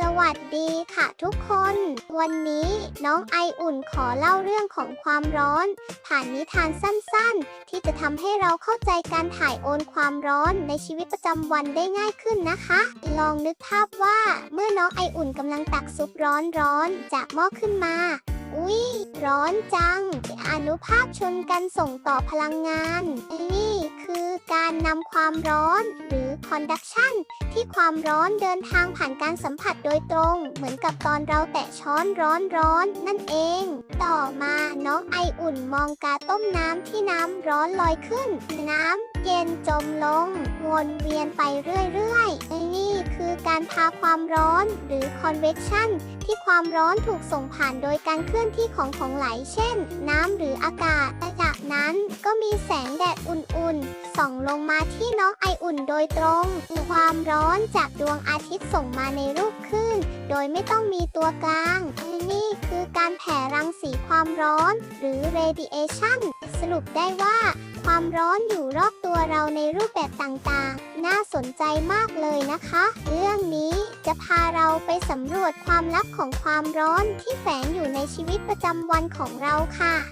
สวัสดีค่ะทุกคน วันนี้น้องไออุ่นขอเล่าเรื่องของความร้อน ผ่านนิทานสั้นๆ ที่จะทำให้เราเข้าใจการถ่ายโอนความร้อนในชีวิตประจำวันได้ง่ายขึ้นนะคะ ลองนึกภาพว่าเมื่อน้องไออุ่นกำลังตักซุปร้อนๆจากหม้อขึ้นมา อุ๊ย ร้อนจัง อนุภาคชนกันส่งต่อพลังงาน นี่คือการนำความร้อนหรือ conduction ที่ความร้อนเดินทางผ่านการสัมผัสโดยตรง เหมือนกับตอนเราแตะช้อนร้อนร้อนๆนั่นเอง ต่อมาน้องไออุ่นมองกาต้มน้ำที่น้ำร้อนลอยขึ้น น้ำเย็นจมลง วนเวียนไปเรื่อยๆ การพาความร้อน หรือ convection ที่ความร้อนถูกส่งผ่านโดยการเคลื่อนที่ของของไหล เช่น น้ำหรืออากาศและจากนั้นก็มีแสงแดดอุ่นๆ ส่องลงมาที่น้องไออุ่นโดยตรง ความร้อนจากดวงอาทิตย์ส่งมาในรูปคลื่น โดยไม่ต้องมีตัวกลาง นี่คือการแผ่รังสีความร้อน หรือ radiation สรุปได้ว่า ความร้อนอยู่รอบ เราในรูปแบบต่างๆ น่าสนใจมากเลยนะคะ เรื่องนี้จะพาเราไปสำรวจความลับของความร้อนที่แฝงอยู่ในชีวิตประจำวันของเราค่ะ